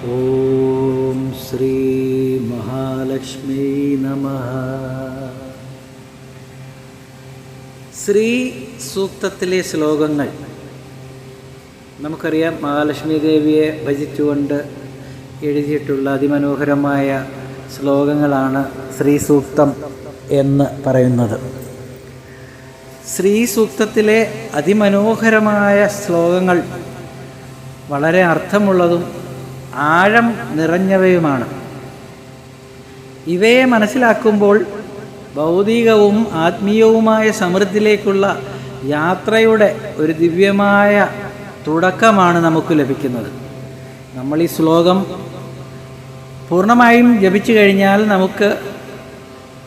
ശ്രീ മഹാലക്ഷ്മി നമ ശ്രീ സൂക്തത്തിലെ ശ്ലോകങ്ങൾ. നമുക്കറിയാം മഹാലക്ഷ്മി ദേവിയെ ഭജിച്ചുകൊണ്ട് എഴുതിയിട്ടുള്ള അതിമനോഹരമായ ശ്ലോകങ്ങളാണ് ശ്രീ സൂക്തം എന്ന് പറയുന്നത്. ശ്രീ സൂക്തത്തിലെ അതിമനോഹരമായ ശ്ലോകങ്ങൾ വളരെ അർത്ഥമുള്ളതും ആഴം നിറഞ്ഞവയുമാണ്. ഇവയെ മനസ്സിലാക്കുമ്പോൾ ഭൗതികവും ആത്മീയവുമായ സമൃദ്ധിയിലേക്കുള്ള യാത്രയുടെ ഒരു ദിവ്യമായ തുടക്കമാണ് നമുക്ക് ലഭിക്കുന്നത്. നമ്മൾ ഈ ശ്ലോകം പൂർണമായും ജപിച്ചു കഴിഞ്ഞാൽ നമുക്ക്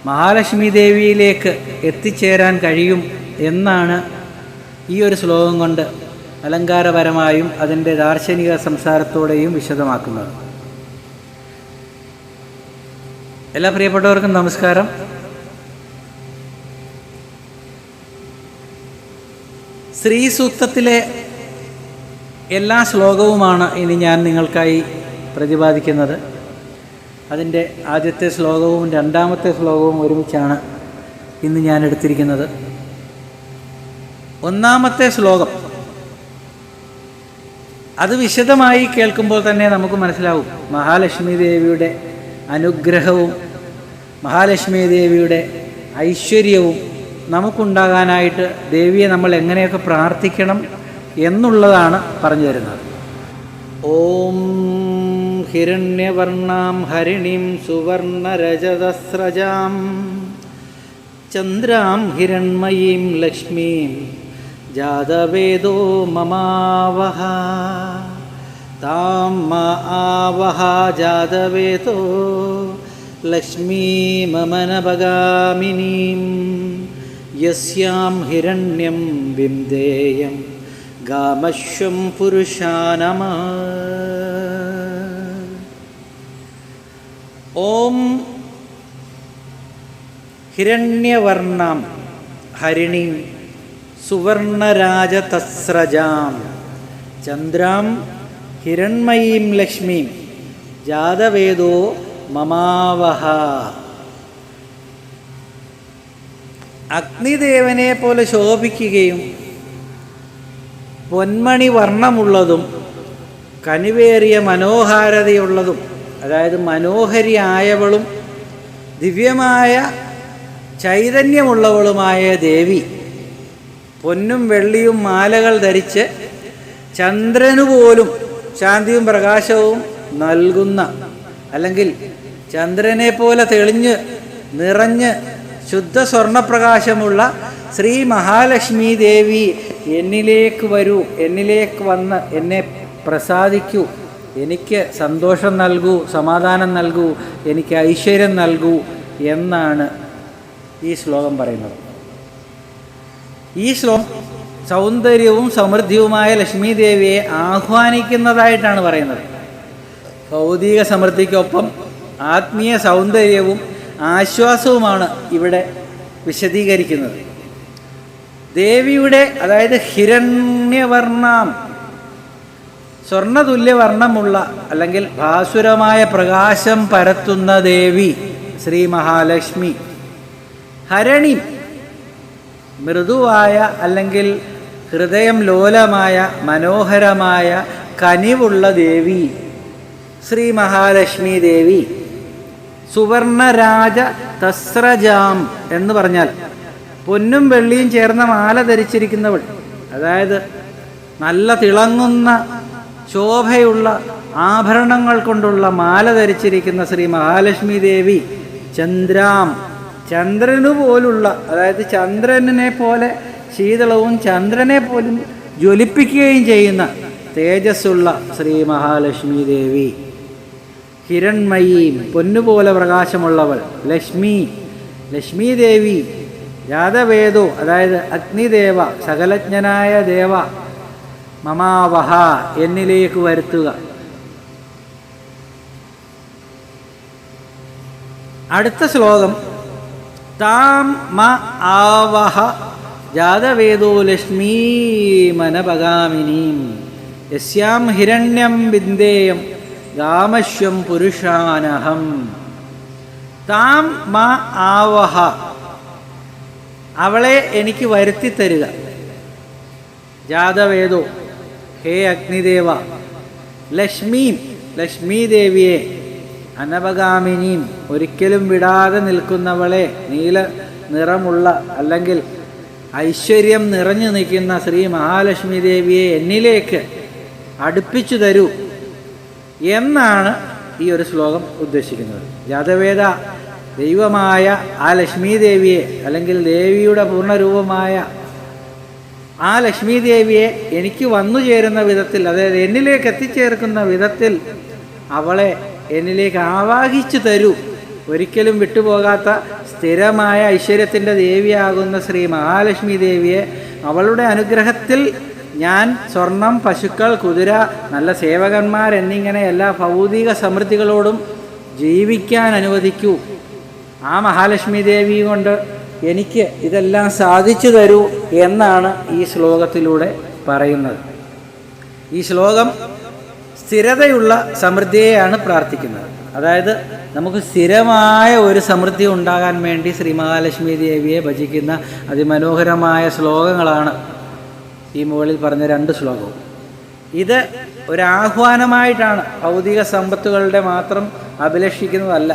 മഹാലക്ഷ്മി ദേവിയിലേക്ക് എത്തിച്ചേരാൻ കഴിയും എന്നാണ് ഈ ഒരു ശ്ലോകം കൊണ്ട് അലങ്കാരപരമായും അതിന്റെ ദാർശനിക സംസാരത്തോടെയും വിശദമാക്കുന്നത്. എല്ലാ പ്രിയപ്പെട്ടവർക്കും നമസ്കാരം. ശ്രീ സൂക്തത്തിലെ എല്ലാ ശ്ലോകവുമാണ് ഇനി ഞാൻ നിങ്ങൾക്കായി പ്രതിപാദിക്കുന്നത്. അതിന്റെ ആദ്യത്തെ ശ്ലോകവും രണ്ടാമത്തെ ശ്ലോകവും ഒരുമിച്ചാണ് ഇന്ന് ഞാൻ എടുത്തിരിക്കുന്നത്. ഒന്നാമത്തെ ശ്ലോകം അത് വിശദമായി കേൾക്കുമ്പോൾ തന്നെ നമുക്ക് മനസ്സിലാവും. മഹാലക്ഷ്മി ദേവിയുടെ അനുഗ്രഹവും മഹാലക്ഷ്മി ദേവിയുടെ ഐശ്വര്യവും നമുക്കുണ്ടാകാനായിട്ട് ദേവിയെ നമ്മൾ എങ്ങനെയൊക്കെ പ്രാർത്ഥിക്കണം എന്നുള്ളതാണ് പറഞ്ഞു തരുന്നത്. ഓം ഹിരണ്യവർണാം ഹരിണീം സുവർണരജതസ്രജാം ചന്ദ്രാം ഹിരൺമയീം ലക്ഷ്മീം ജാതവേദോ മമാവഹ താം മ ആവഹ ജാതവേദോ ലക്ഷ്മീമനപഗാമിനീം യസ്യാം ഹിരണ്യം വിന്ദേയം ഗാമശ്വം പുരുഷാനമ ഓം ഹിരണ്യവർണം ഹരിണീം സുവർണരാജതസ്രജാം. ചന്ദ്രാം ഹിരൺമയീം ലക്ഷ്മീം. ജാതവേദോ മമാവഹ. അഗ്നിദേവനെ പോലെ ശോഭിക്കുകയും പൊന്മണി വർണമുള്ളതും കനിവേറിയ മനോഹാരതയുള്ളതും അതായത് മനോഹരിയായവളും ദിവ്യമായ ചൈതന്യമുള്ളവളുമായ ദേവി പൊന്നും വെള്ളിയും മാലകൾ ധരിച്ച് ചന്ദ്രനു പോലും ശാന്തിയും പ്രകാശവും നൽകുന്ന അല്ലെങ്കിൽ ചന്ദ്രനെ പോലെ തെളിഞ്ഞ് നിറഞ്ഞ് ശുദ്ധ സ്വർണപ്രകാശമുള്ള ശ്രീ മഹാലക്ഷ്മി ദേവി എന്നിലേക്ക് വരൂ എന്നിലേക്ക് വന്ന് എന്നെ പ്രസാദിക്കൂ എനിക്ക് സന്തോഷം നൽകൂ സമാധാനം നൽകൂ എനിക്ക് ഐശ്വര്യം നൽകൂ എന്നാണ് ഈ ശ്ലോകം പറയുന്നത്. ഈ ശ്ലോകം സൗന്ദര്യവും സമൃദ്ധിയുമായ ലക്ഷ്മി ദേവിയെ ആഹ്വാനിക്കുന്നതായിട്ടാണ് പറയുന്നത്. ഭൗതിക സമൃദ്ധിക്കൊപ്പം ആത്മീയ സൗന്ദര്യവും ആശ്വാസവുമാണ് ഇവിടെ വിശദീകരിക്കുന്നത്. ദേവിയുടെ അതായത് ഹിരണ്യവർണം സ്വർണതുല്യവർണമുള്ള അല്ലെങ്കിൽ ഭാസുരമായ പ്രകാശം പരത്തുന്ന ദേവി ശ്രീ മഹാലക്ഷ്മി. ഹരണി മൃദുവായ അല്ലെങ്കിൽ ഹൃദയം ലോലമായ മനോഹരമായ കനിവുള്ള ദേവി ശ്രീ മഹാലക്ഷ്മി ദേവി സുവർണരാജ തസ്രജാം എന്ന് പറഞ്ഞാൽ പൊന്നും വെള്ളിയും ചേർന്ന മാല ധരിച്ചിരിക്കുന്നവൾ. അതായത് നല്ല തിളങ്ങുന്ന ശോഭയുള്ള ആഭരണങ്ങൾ കൊണ്ടുള്ള മാല ധരിച്ചിരിക്കുന്ന ശ്രീ മഹാലക്ഷ്മി ദേവി ചന്ദ്രാം. ചന്ദ്രനു പോലുള്ള അതായത് ചന്ദ്രനെ പോലെ ശീതളവും ചന്ദ്രനെ പോലും ജ്വലിപ്പിക്കുകയും ചെയ്യുന്ന തേജസ്സുള്ള ശ്രീ മഹാലക്ഷ്മി ദേവി. ഹിരൺമയീം പൊന്നുപോലെ പ്രകാശമുള്ളവൾ. ലക്ഷ്മി ലക്ഷ്മി ദേവി ജാതവേദോ അതായത് അഗ്നിദേവ സകലജ്ഞനായ ദേവ മമാവഹ എന്നിലേക്ക് വരുത്തുക. അടുത്ത ശ്ലോകം താം മ ആവഹ. ജാതവേദോ ലക്ഷ്മീ മനപഗാമിനീം യസ്യാം ഹിരണ്യം ബിന്ദേയം ഗാമശ്വം പുരുഷാനഹം. താം മ ആവഹ. അവളെ എനിക്ക് വരുത്തി തരിക. ജാതവേദോ. ഹേ അഗ്നിദേവ. ലക്ഷ്മീം ലക്ഷ്മീ ദേവിയെ അനപഗാമിനിയും ഒരിക്കലും വിടാതെ നിൽക്കുന്നവളെ നീല നിറമുള്ള അല്ലെങ്കിൽ ഐശ്വര്യം നിറഞ്ഞു നിൽക്കുന്ന ശ്രീ മഹാലക്ഷ്മി ദേവിയെ എന്നിലേക്ക് അടുപ്പിച്ചു തരൂ എന്നാണ് ഈ ഒരു ശ്ലോകം ഉദ്ദേശിക്കുന്നത്. ജാതവേദ ദൈവമായ ആ ലക്ഷ്മി ദേവിയെ അല്ലെങ്കിൽ ദേവിയുടെ പൂർണരൂപമായ ആ ലക്ഷ്മി ദേവിയെ എനിക്ക് വന്നു ചേരുന്ന വിധത്തിൽ അതായത് എന്നിലേക്ക് എത്തിച്ചേർക്കുന്ന വിധത്തിൽ അവളെ എന്നിലേക്ക് ആവാഹിച്ചു തരൂ. ഒരിക്കലും വിട്ടുപോകാത്ത സ്ഥിരമായ ഐശ്വര്യത്തിന്റെ ദേവിയാകുന്ന ശ്രീ മഹാലക്ഷ്മി ദേവിയെ അവളുടെ അനുഗ്രഹത്തിൽ ഞാൻ സ്വർണം പശുക്കൾ കുതിര നല്ല സേവകന്മാർ എന്നിങ്ങനെ എല്ലാ ഭൗതിക സമൃദ്ധികളോടും ജീവിക്കാൻ അനുവദിക്കൂ. ആ മഹാലക്ഷ്മി ദേവി കൊണ്ട് എനിക്ക് ഇതെല്ലാം സാധിച്ചു തരൂ എന്നാണ് ഈ ശ്ലോകത്തിലൂടെ പറയുന്നത്. ഈ ശ്ലോകം സ്ഥിരതയുള്ള സമൃദ്ധിയെയാണ് പ്രാർത്ഥിക്കുന്നത്. അതായത് നമുക്ക് സ്ഥിരമായ ഒരു സമൃദ്ധി ഉണ്ടാകാൻ വേണ്ടി ശ്രീ മഹാലക്ഷ്മി ദേവിയെ ഭജിക്കുന്ന അതിമനോഹരമായ ശ്ലോകങ്ങളാണ് ഈ മുകളിൽ പറഞ്ഞ രണ്ട് ശ്ലോകവും. ഇത് ഒരാഹ്വാനമായിട്ടാണ് ഭൗതിക സമ്പത്തുകളുടെ മാത്രം അഭിലഷിക്കുന്നതല്ല.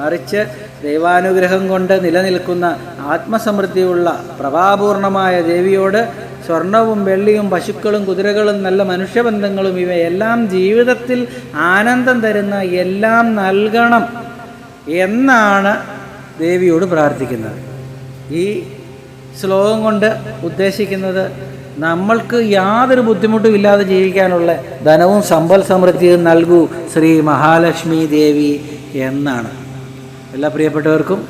മറിച്ച് ദൈവാനുഗ്രഹം കൊണ്ട് നിലനിൽക്കുന്ന ആത്മസമൃദ്ധിയുള്ള പ്രഭാപൂർണമായ ദേവിയോട് സ്വർണവും വെള്ളിയും പശുക്കളും കുതിരകളും നല്ല മനുഷ്യബന്ധങ്ങളും ഇവയെല്ലാം ജീവിതത്തിൽ ആനന്ദം തരുന്ന എല്ലാം നൽകണം എന്നാണ് ദേവിയോട് പ്രാർത്ഥിക്കുന്നത്. ഈ ശ്ലോകം കൊണ്ട് ഉദ്ദേശിക്കുന്നത് നമ്മൾക്ക് യാതൊരു ബുദ്ധിമുട്ടും ഇല്ലാതെ ജീവിക്കാനുള്ള ധനവും സമ്പൽ സമൃദ്ധിയും നൽകൂ ശ്രീ മഹാലക്ഷ്മി ദേവി എന്നാണ്. എല്ലാ പ്രിയപ്പെട്ടവർക്കും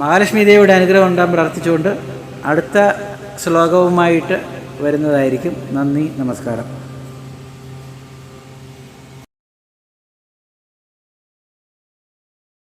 മഹാലക്ഷ്മി ദേവിയുടെ അനുഗ്രഹം ഉണ്ടാകാൻ പ്രാർത്ഥിച്ചുകൊണ്ട് അടുത്ത ശ്ലോകവുമായിട്ട് വരുന്നതായിരിക്കും. നന്ദി നമസ്കാരം.